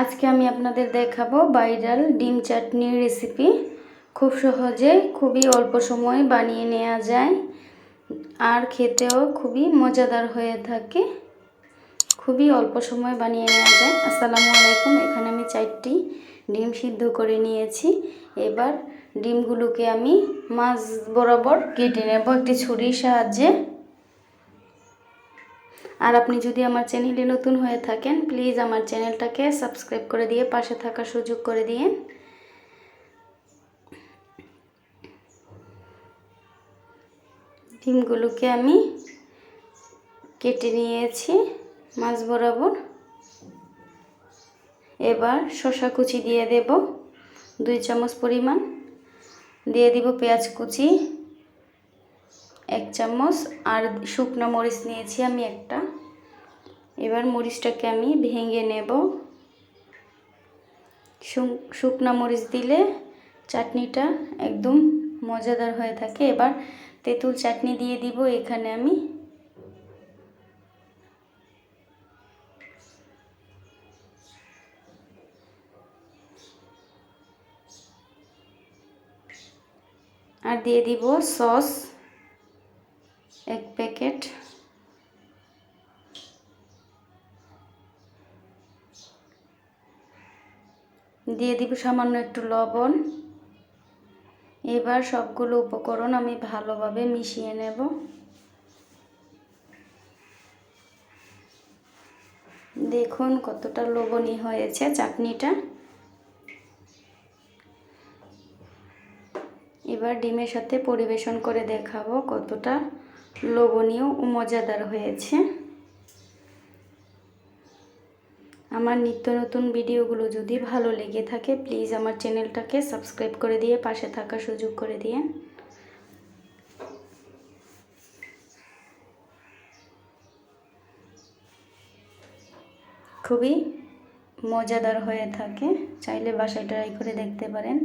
আজকে আমি আপনাদের দেখাবো ভাইরাল ডিম চাটনির রেসিপি খুব সহজে, খুবই অল্প সময়ে বানিয়ে নেওয়া যায়। আর খেতেও খুবই মজাদার হয়ে থাকে। খুবই অল্প সময় বানিয়ে নেওয়া যায়। আসসালামু আলাইকুম, এখানে আমি চারটি ডিম সিদ্ধ করে নিয়েছি। এবার ডিমগুলোকে আমি মাছ বরাবর কেটে নেব। একটি ছুরির সাহায্যে আর আপনি যদি আমার চ্যানেলে নতুন হয়ে থাকেন প্লিজ আমার চ্যানেলটাকে সাবস্ক্রাইব করে দিয়ে পাশে থাকার সুযোগ করে দিন ডিমগুলোকে আমি কেটে নিয়েছি, মাছ বরাবর। এবার শসা কুচি দিয়ে দেব, দুই চামচ পরিমাণ। দিয়ে দিব পেঁয়াজ কুচি। এক চামচ আর শুকনো মরিচ নিয়েছি আমি একটা। এবার মরিচটাকে আমি ভেঙে নেব। শুকনো মরিচ দিলে চাটনিটা একদম মজাদার হয়ে থাকে। এবার তেঁতুল চাটনি দিয়ে দিব এখানে আমি। আর দিয়ে দিব সস। এক প্যাকেট। দিয়ে দিব সামান্য একটু লবণ। এবার সবগুলো উপকরণ আমি ভালোভাবে মিশিয়ে নেব। দেখুন কতটা লবণী হয়েছে চাটনিটা। এবার ডিমের সাথে পরিবেশন করে দেখাবো কতটা লোভনীয় ও মজাদার হয়েছে। আমার নিত্য নতুন ভিডিওগুলো যদি ভালো লেগে থাকে প্লিজ আমার চ্যানেলটাকে সাবস্ক্রাইব করে দিয়ে পাশে থাকার সুযোগ করে দিয়ে খুবই মজাদার হয়ে থাকে। চাইলে বাসায় ট্রাই করে দেখতে পারেন।